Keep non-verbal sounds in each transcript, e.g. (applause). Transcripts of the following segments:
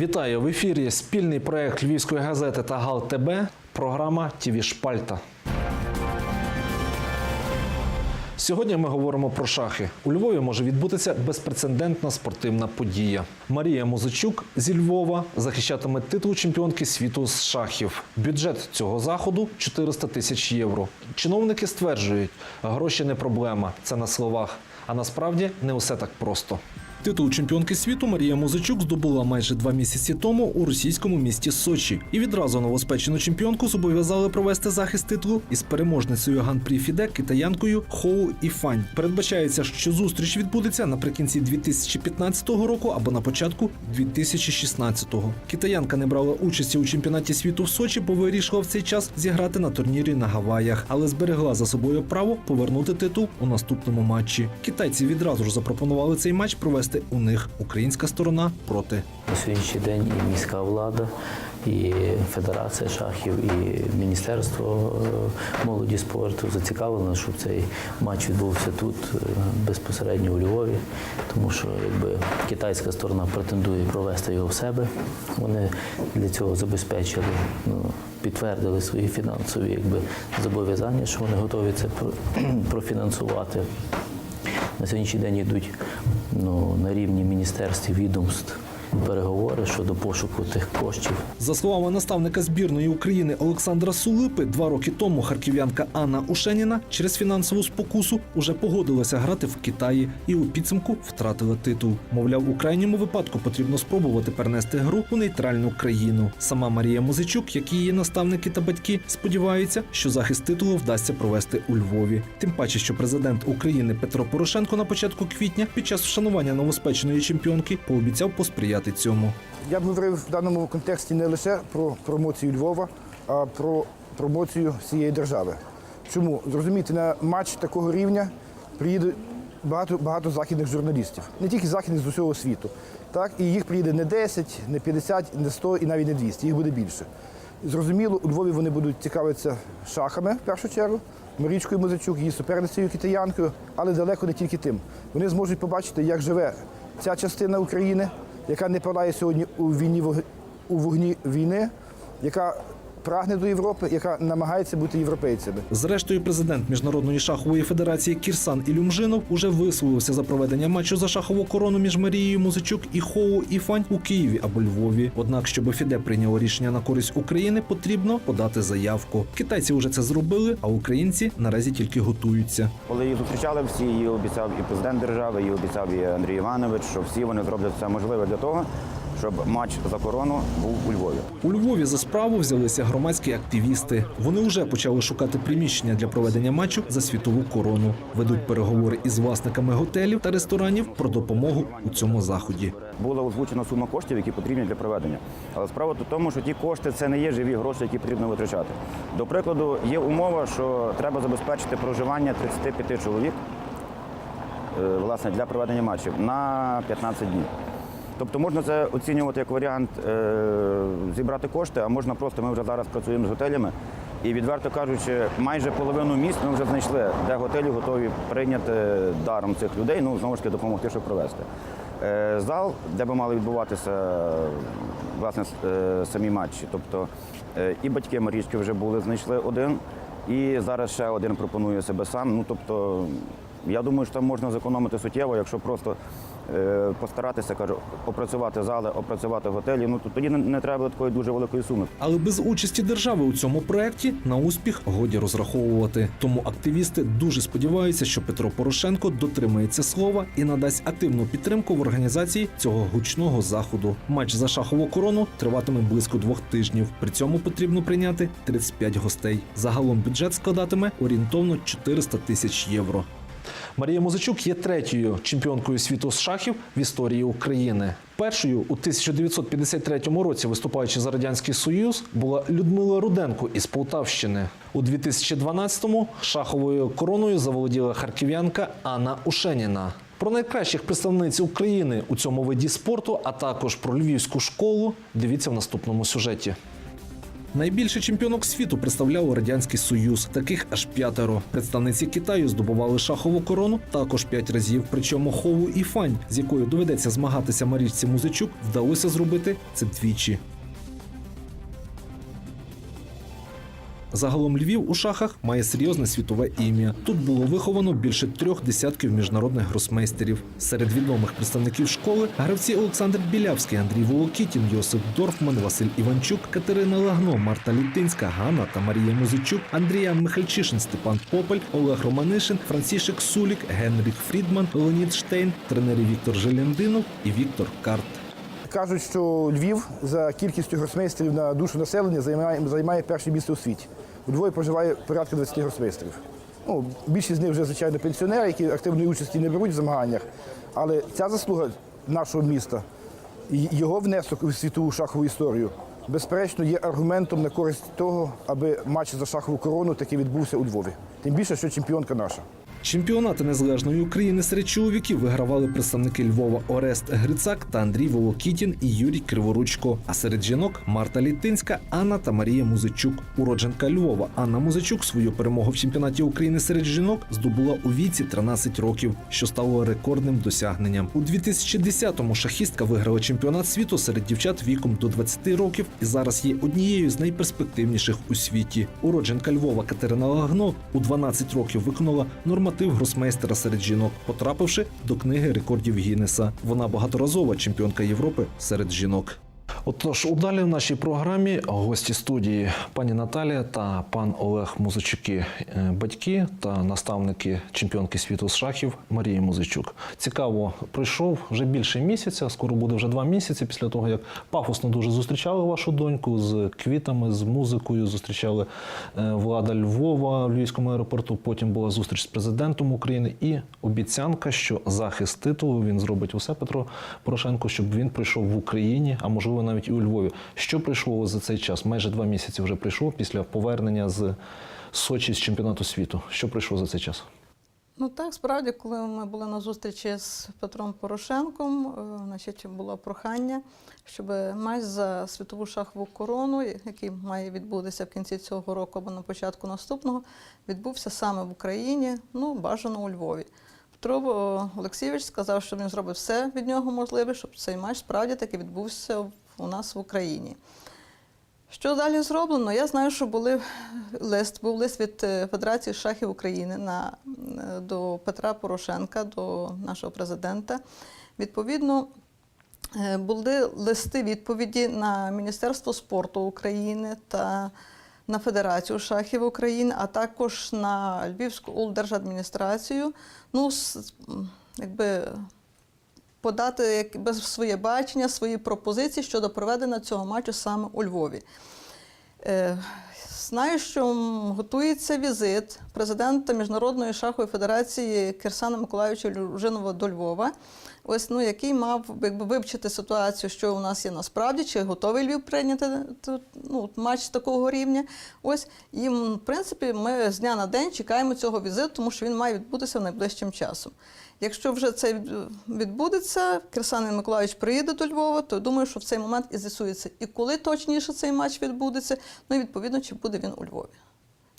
Вітаю в ефірі. Спільний проект Львівської газети та Гал ТБ. Програма ТІВІ Шпальта. Сьогодні ми говоримо про шахи. У Львові може відбутися безпрецедентна спортивна подія. Марія Музичук зі Львова захищатиме титул чемпіонки світу з шахів. Бюджет цього заходу 400 тисяч євро. Чиновники стверджують, гроші не проблема, це на словах. А насправді не усе так просто. Титул чемпіонки світу Марія Музичук здобула майже два місяці тому у російському місті Сочі. І відразу новоспечену чемпіонку зобов'язали провести захист титулу із переможницею ган-прі Фіде китаянкою Хоу Іфань. Передбачається, що зустріч відбудеться наприкінці 2015 року або на початку 2016-го. Китаянка не брала участі у чемпіонаті світу в Сочі, бо вирішила в цей час зіграти на турнірі на Гаваях, але зберегла за собою право повернути титул у наступному матчі. Китайці відразу ж запропонували цей матч провести у них. Українська сторона проти. На сьогоднішній день і міська влада, і Федерація шахів, і Міністерство е, молоді спорту зацікавлено, щоб цей матч відбувся тут е, безпосередньо у Львові, тому що якби китайська сторона претендує провести його в себе. Вони для цього забезпечили, ну, підтвердили свої фінансові якби, зобов'язання, що вони готові це (clears throat) профінансувати. На сьогоднішній день йдуть ну, на рівні міністерств і відомств переговори щодо пошуку тих коштів. За словами наставника збірної України Олександра Сулипи, два роки тому харків'янка Анна Ушеніна через фінансову спокусу уже погодилася грати в Китаї і у підсумку втратила титул. Мовляв, у крайньому випадку потрібно спробувати перенести гру у нейтральну країну. Сама Марія Музичук, як і її наставники та батьки, сподіваються, що захист титулу вдасться провести у Львові. Тим паче, що президент України Петро Порошенко на початку квітня під час вшанування новоспеченої чемпіонки пообіцяв посприяти цьому. Я б говорив в даному контексті не лише про промоцію Львова, а про промоцію всієї держави. Чому? Зрозуміти, на матч такого рівня приїде багато, багато західних журналістів, не тільки західних з усього світу. Так? І їх приїде не 10, не 50, не 100 і навіть не 200, їх буде більше. Зрозуміло, у Львові вони будуть цікавитися шахами в першу чергу, Марічкою Музичук, її суперницею китаянкою, але далеко не тільки тим. Вони зможуть побачити, як живе ця частина України, яка не палає сьогодні у війні у вогні війни, яка прагне до Європи, яка намагається бути європейцями. Зрештою, президент Міжнародної шахової федерації Кірсан Ілюмжинов уже висловився за проведення матчу за шахову корону між Марією Музичук і Хоу Іфань у Києві або Львові. Однак, щоб Фіде прийняло рішення на користь України, потрібно подати заявку. Китайці вже це зробили, а українці наразі тільки готуються. Коли її зустрічали всі, її обіцяв і президент держави, її обіцяв і Андрій Іванович, що всі вони зроблять все можливе для того, щоб матч за корону був у Львові. У Львові за справу взялися громадські активісти. Вони вже почали шукати приміщення для проведення матчу за світову корону. Ведуть переговори із власниками готелів та ресторанів про допомогу у цьому заході. Була озвучена сума коштів, які потрібні для проведення. Але справа в тому, що ті кошти це не є живі гроші, які потрібно витрачати. До прикладу, є умова, що треба забезпечити проживання 35 чоловік е, власне, для проведення матчів на 15 днів. Тобто можна це оцінювати як варіант е, зібрати кошти, а можна просто ми вже зараз працюємо з готелями. І відверто кажучи, майже половину місць ми вже знайшли, де готелі готові прийняти даром цих людей, ну знову ж таки допомогти, щоб провести. Е, зал, де би мали відбуватися власне е, самі матчі. Тобто е, і батьки Марічки вже були, знайшли один, і зараз ще один пропонує себе сам. Ну тобто, я думаю, що там можна зекономити суттєво, якщо просто е, постаратися, кажу, опрацювати зали, опрацювати готелі. Ну то тоді не, не треба такої дуже великої суми. Але без участі держави у цьому проєкті на успіх годі розраховувати. Тому активісти дуже сподіваються, що Петро Порошенко дотримається слова і надасть активну підтримку в організації цього гучного заходу. Матч за шахову корону триватиме близько двох тижнів. При цьому потрібно прийняти 35 гостей. Загалом бюджет складатиме орієнтовно 400 тисяч євро. Марія Музичук є третьою чемпіонкою світу з шахів в історії України. Першою у 1953 році, виступаючи за радянський союз, була Людмила Руденко із Полтавщини. У 2012-му шаховою короною заволоділа харків'янка Анна Ушеніна. Про найкращих представниць України у цьому виді спорту, а також про львівську школу. Дивіться в наступному сюжеті. Найбільше чемпіонок світу представляв радянський союз. Таких аж п'ятеро. Представниці Китаю здобували шахову корону також п'ять разів. Причому Хову і Фань, з якою доведеться змагатися Марічці Музичук, вдалося зробити це двічі. Загалом Львів у шахах має серйозне світове ім'я. Тут було виховано більше трьох десятків міжнародних гросмейстерів. Серед відомих представників школи гравці Олександр Білявський, Андрій Волокітін, Йосип Дорфман, Василь Іванчук, Катерина Лагно, Марта Літинська, Ганна та Марія Музичук, Андріан Михальчишин, Степан Попель, Олег Романишин, Франсішек Сулік, Генрік Фрідман, Леонід Штейн, тренери Віктор Желяндинов і Віктор Карт. Кажуть, що Львів за кількістю гросмейстерів на душу населення займає, займає перше місце у світі. У Львові проживає порядка 20 гросмейстерів. Ну, більшість з них вже, звичайно, пенсіонери, які активної участі не беруть в змаганнях. Але ця заслуга нашого міста, і його внесок у світову шахову історію, безперечно, є аргументом на користь того, аби матч за шахову корону таки відбувся у Львові. Тим більше, що чемпіонка наша. Чемпіонати незалежної України серед чоловіків вигравали представники Львова Орест Грицак та Андрій Волокітін і Юрій Криворучко. А серед жінок Марта Літинська, Анна та Марія Музичук. Уродженка Львова Анна Музичук свою перемогу в чемпіонаті України серед жінок здобула у віці 13 років, що стало рекордним досягненням. У 2010-му шахістка виграла чемпіонат світу серед дівчат віком до 20 років і зараз є однією з найперспективніших у світі. Уродженка Львова Катерина Лагно у 12 років виконала норматив гросмейстера серед жінок, потрапивши до книги рекордів Гіннеса. Вона багаторазова чемпіонка Європи серед жінок. Отож, у далі в нашій програмі гості студії пані Наталія та пан Олег Музичуки, е, батьки та наставники чемпіонки світу з шахів Марії Музичук. Цікаво, пройшов вже більше місяця, скоро буде вже два місяці після того, як пафосно дуже зустрічали вашу доньку з квітами, з музикою. Зустрічали е, влада Львова в Львівському аеропорту. Потім була зустріч з президентом України і обіцянка, що захист титулу він зробить усе Петро Порошенко, щоб він прийшов в Україні, а можливо навіть і у Львові. Що прийшло за цей час? Майже два місяці вже прийшло після повернення з Сочі з чемпіонату світу. Що прийшло за цей час? Ну так, справді, коли ми були на зустрічі з Петром Порошенком, е, значить, було прохання, щоб матч за світову шахову корону, який має відбутися в кінці цього року або на початку наступного, відбувся саме в Україні, ну, бажано у Львові. Петро е, Олексійович сказав, що він зробить все від нього можливе, щоб цей матч справді таки відбувся в- у нас в Україні. Що далі зроблено? Я знаю, що були лист, був лист від е, Федерації шахів України на, е, до Петра Порошенка, до нашого президента. Відповідно, е, були листи відповіді на Міністерство спорту України та на Федерацію шахів України, а також на Львівську облдержадміністрацію. Ну, якби подати без своє бачення, свої пропозиції щодо проведення цього матчу саме у Львові. Е, Знаю, що готується візит президента Міжнародної шахової федерації Кирсана Миколаївича Люжинова до Львова, ось, ну, який мав якби, вивчити ситуацію, що у нас є насправді, чи готовий Львів прийняти ну, матч такого рівня. Ось, і, в принципі, ми з дня на день чекаємо цього візиту, тому що він має відбутися найближчим часом. Якщо вже це відбудеться, Кирсан Миколаївич приїде до Львова, то я думаю, що в цей момент і з'ясується, і коли точніше цей матч відбудеться, ну і відповідно, чи буде він у Львові.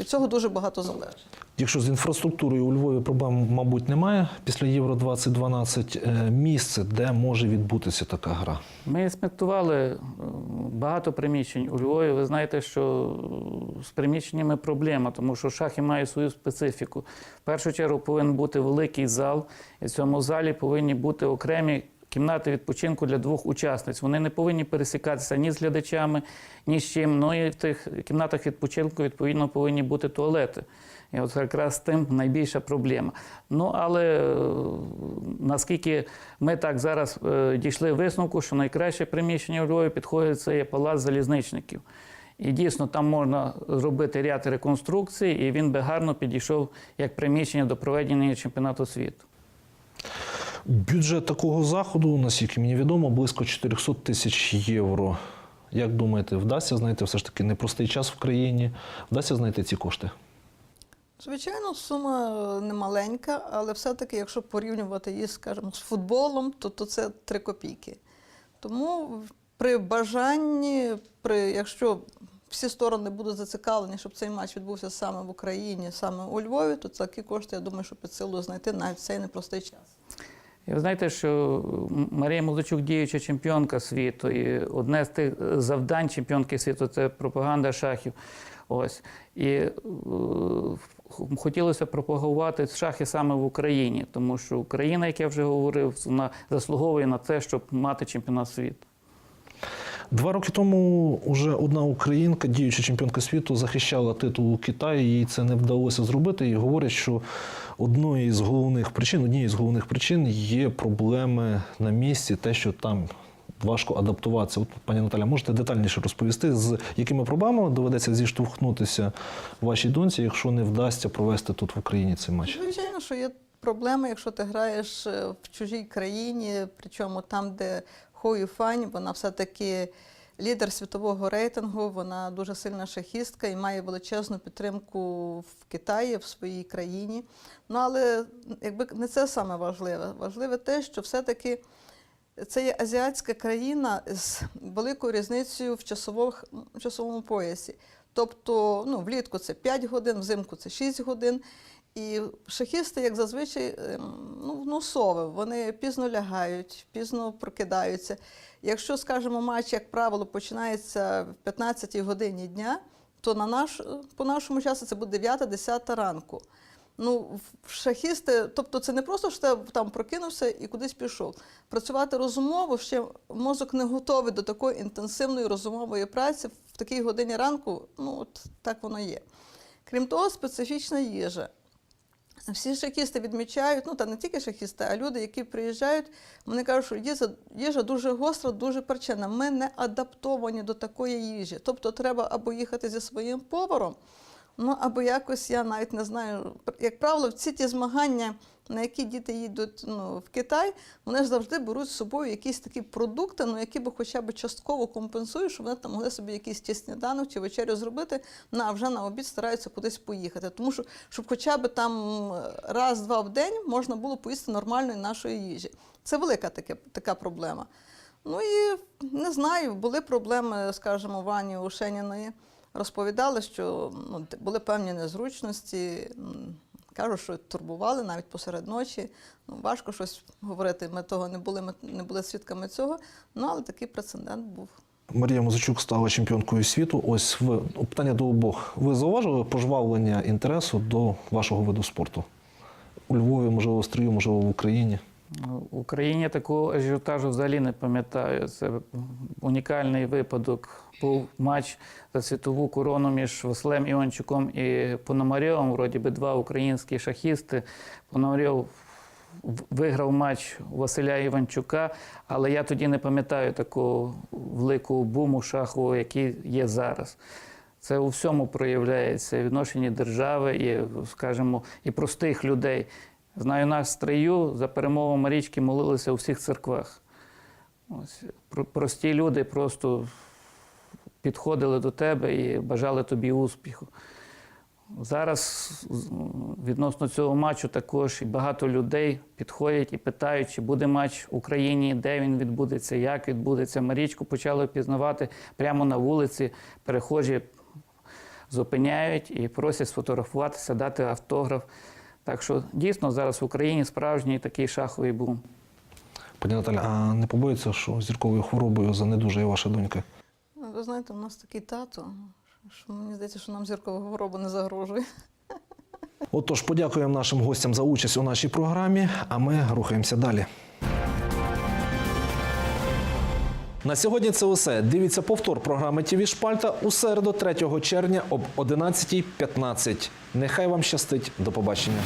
Від цього дуже багато залежить. Якщо з інфраструктурою у Львові проблем, мабуть, немає після Євро 2012 е, місце, де може відбутися така гра. Ми смектували е, багато приміщень у Львові. Ви знаєте, що е, з приміщеннями проблема, тому що шахи мають свою специфіку. В першу чергу повинен бути великий зал, і в цьому залі повинні бути окремі кімнати відпочинку для двох учасниць. Вони не повинні пересікатися ні з глядачами, ні з чим. Ну і в тих кімнатах відпочинку відповідно повинні бути туалети. І от якраз тим найбільша проблема. Ну але е, наскільки ми так зараз е, дійшли висновку, що найкраще приміщення у Львові підходить це є палац залізничників. І дійсно там можна зробити ряд реконструкцій, і він би гарно підійшов як приміщення до проведення чемпіонату світу. Бюджет такого заходу, наскільки мені відомо, близько 400 тисяч євро. Як думаєте, вдасться знайти все ж таки непростий час в країні? Вдасться знайти ці кошти? Звичайно, сума е, немаленька, але все-таки, якщо порівнювати її, скажімо, з футболом, то, то це 3 копійки. Тому при бажанні, при, якщо всі сторони будуть зацікавлені, щоб цей матч відбувся саме в Україні, саме у Львові, то такі кошти, я думаю, що під силу знайти навіть цей непростий час. І ви знаєте, що Марія Молодчук діюча чемпіонка світу, і одне з тих завдань чемпіонки світу це пропаганда шахів. Ось. І е, хотілося пропагувати шахи саме в Україні, тому що Україна, як я вже говорив, вона заслуговує на те, щоб мати чемпіонат світу. Два роки тому уже одна українка, діюча чемпіонка світу, захищала титул у Китаї. Їй це не вдалося зробити. І говорять, що одною з головних причин, однією з головних причин є проблеми на місці, те, що там важко адаптуватися. От, пані Наталя, можете детальніше розповісти, з якими проблемами доведеться зіштовхнутися вашій доньці, якщо не вдасться провести тут в Україні цей матч? Звичайно, що є проблеми, якщо ти граєш е, в чужій країні, причому там, де Хою Фань, вона все-таки лідер світового рейтингу, вона дуже сильна шахістка і має величезну підтримку в Китаї, в своїй країні. Ну, але якби не це саме важливе. Важливе те, що все-таки це є азіатська країна з великою різницею в часових, часовому поясі. Тобто, ну, влітку це 5 годин, взимку це 6 годин. І шахісти, як зазвичай, ем, ну, ну, сови, вони пізно лягають, пізно прокидаються. Якщо, скажімо, матч, як правило, починається в 15-й годині дня, то на наш, по нашому часу це буде 9-10 ранку. Ну, шахісти, тобто це не просто що ти там прокинувся і кудись пішов. Працювати розумово, ще мозок не готовий до такої інтенсивної розумової праці в такій годині ранку, ну от так воно є. Крім того, специфічна їжа. Всі шахісти відмічають, ну та не тільки шахісти, а люди, які приїжджають, вони кажуть, що їжа, їжа дуже гостра, дуже перчена. Ми не адаптовані до такої їжі. Тобто треба або їхати зі своїм поваром, ну або якось, я навіть не знаю. Як правило, всі ті змагання, на які діти їдуть ну, в Китай, вони ж завжди беруть з собою якісь такі продукти, ну, які би хоча б частково компенсують, щоб вони там могли собі якийсь ті сніданок чи вечерю зробити, ну, а вже на обід стараються кудись поїхати. Тому що, щоб хоча б там раз-два в день можна було поїсти нормальної нашої їжі. Це велика таке, така проблема. Ну і не знаю, були проблеми, скажімо, Вані Ушеніної. Розповідали, що ну, були певні незручності. Кажуть, що турбували навіть посеред ночі. Ну, важко щось говорити. Ми того не були, ми не були свідками цього. Ну, але такий прецедент був. Марія Музичук стала чемпіонкою світу. Ось ви ну, питання до обох. Ви зауважили пожвавлення інтересу до вашого виду спорту? У Львові, можливо, в Стрию, можливо, в Україні. В Україні такого ажіотажу взагалі не пам'ятаю. Це унікальний випадок. Був матч за світову корону між Василем Іванчуком і Пономарьовим. Вроді би два українські шахісти. Пономарьов виграв матч Василя Іванчука, але я тоді не пам'ятаю такого великого буму шахового, який є зараз. Це у всьому проявляється відношенні держави, і, скажімо, і простих людей. Знаю, нас стрию за перемогу Марічки молилися у всіх церквах. Ось, прості люди просто підходили до тебе і бажали тобі успіху. Зараз відносно цього матчу також і багато людей підходять і питають, чи буде матч в Україні, де він відбудеться, як відбудеться. Марічку почали пізнавати прямо на вулиці. Перехожі зупиняють і просять сфотографуватися, дати автограф. Так що дійсно зараз в Україні справжній такий шаховий бум. Пані Наталя, а не побоїться, що зірковою хворобою занедужає ваша донька? Ну, Ви знаєте, у нас такий тато, що мені здається, що нам зіркова хвороба не загрожує. Отож, подякуємо нашим гостям за участь у нашій програмі, а ми рухаємося далі. На сьогодні це усе. Дивіться повтор програми ТІВІ Шпальта у середу 3 червня об 11.15. Нехай вам щастить. До побачення.